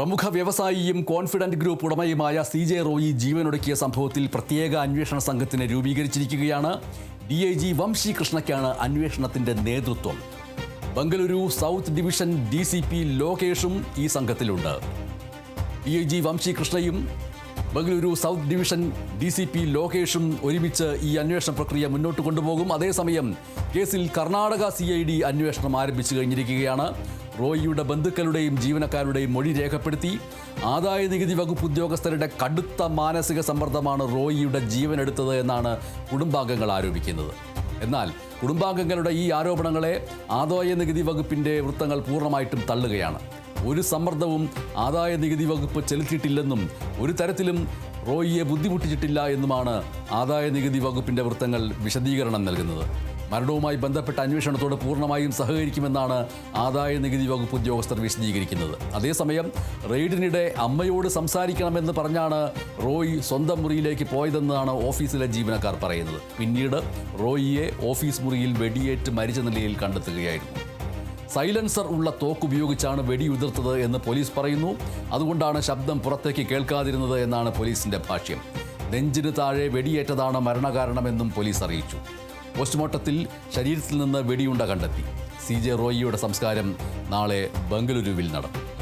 പ്രമുഖ വ്യവസായിയും confident group ഉടമയുമായ സി ജെ റോയി ജീവനൊടുക്കിയ സംഭവത്തിൽ പ്രത്യേക അന്വേഷണ സംഘത്തിന് രൂപീകരിച്ചിരിക്കുകയാണ്. ഡി ഐ ജി വംശി കൃഷ്ണയ്ക്കാണ് അന്വേഷണത്തിന്റെ നേതൃത്വം. Bengaluru south division D C P ലോകേഷും ഈ സംഘത്തിലുണ്ട്. D I G Vamshi കൃഷ്ണയും Bengaluru south division D C P ലോകേഷും ഒരുമിച്ച് ഈ അന്വേഷണ പ്രക്രിയ മുന്നോട്ട് കൊണ്ടുപോകും. അതേസമയം കേസിൽ കർണാടക സി ഐ ഡി അന്വേഷണം ആരംഭിച്ചു കഴിഞ്ഞിരിക്കുകയാണ്. റോയിയുടെ ബന്ധുക്കളുടെയും ജീവനക്കാരുടെയും മൊഴി രേഖപ്പെടുത്തി ആദായ നികുതി വകുപ്പ് ഉദ്യോഗസ്ഥരുടെ കടുത്ത മാനസിക സമ്മർദ്ദമാണ് റോയിയുടെ ജീവനെടുത്തത് എന്നാണ് കുടുംബാംഗങ്ങൾ ആരോപിക്കുന്നത്. എന്നാൽ കുടുംബാംഗങ്ങളുടെ ഈ ആരോപണങ്ങളെ ആദായ നികുതി വകുപ്പിന്റെ വൃത്തങ്ങൾ പൂർണമായിട്ടും തള്ളുകയാണ്. ഒരു സമ്മർദ്ദവും ആദായ നികുതി വകുപ്പ് ചെലുത്തിയിട്ടില്ലെന്നും ഒരു തരത്തിലും റോയിയെ ബുദ്ധിമുട്ടിച്ചിട്ടില്ല എന്നുമാണ് ആദായ നികുതി വകുപ്പിന്റെ വൃത്തങ്ങൾ വിശദീകരണം നൽകുന്നത്. മരണവുമായി ബന്ധപ്പെട്ട അന്വേഷണത്തോട് പൂർണമായും സഹകരിക്കുമെന്നാണ് ആദായ നികുതി വകുപ്പ് ഉദ്യോഗസ്ഥർ വിശദീകരിക്കുന്നത്. അതേസമയം റെയ്ഡിനിടെ അമ്മയോട് സംസാരിക്കണമെന്ന് പറഞ്ഞാണ് റോയ് സ്വന്തം മുറിയിലേക്ക് പോയതെന്നാണ് ഓഫീസിലെ ജീവനക്കാർ പറയുന്നത്. പിന്നീട് റോയിയെ ഓഫീസ് മുറിയിൽ വെടിയേറ്റ് മരിച്ച നിലയിൽ കണ്ടെത്തുകയായിരുന്നു. സൈലൻസർ ഉള്ള തോക്ക് ഉപയോഗിച്ചാണ് വെടിയുതിർത്തത് എന്ന് പോലീസ് പറയുന്നു. അതുകൊണ്ടാണ് ശബ്ദം പുറത്തേക്ക് കേൾക്കാതിരുന്നത് എന്നാണ് പോലീസിന്റെ ഭാഷ്യം. നെഞ്ചിന് താഴെ വെടിയേറ്റതാണ് മരണകാരണമെന്നും പോലീസ് അറിയിച്ചു. പോസ്റ്റ്മോർട്ടത്തിൽ ശരീരത്തിൽ നിന്ന് വെടിയുണ്ട കണ്ടെത്തി. സി ജെ റോയിയുടെ സംസ്കാരം നാളെ ബംഗളൂരുവിൽ നടക്കും.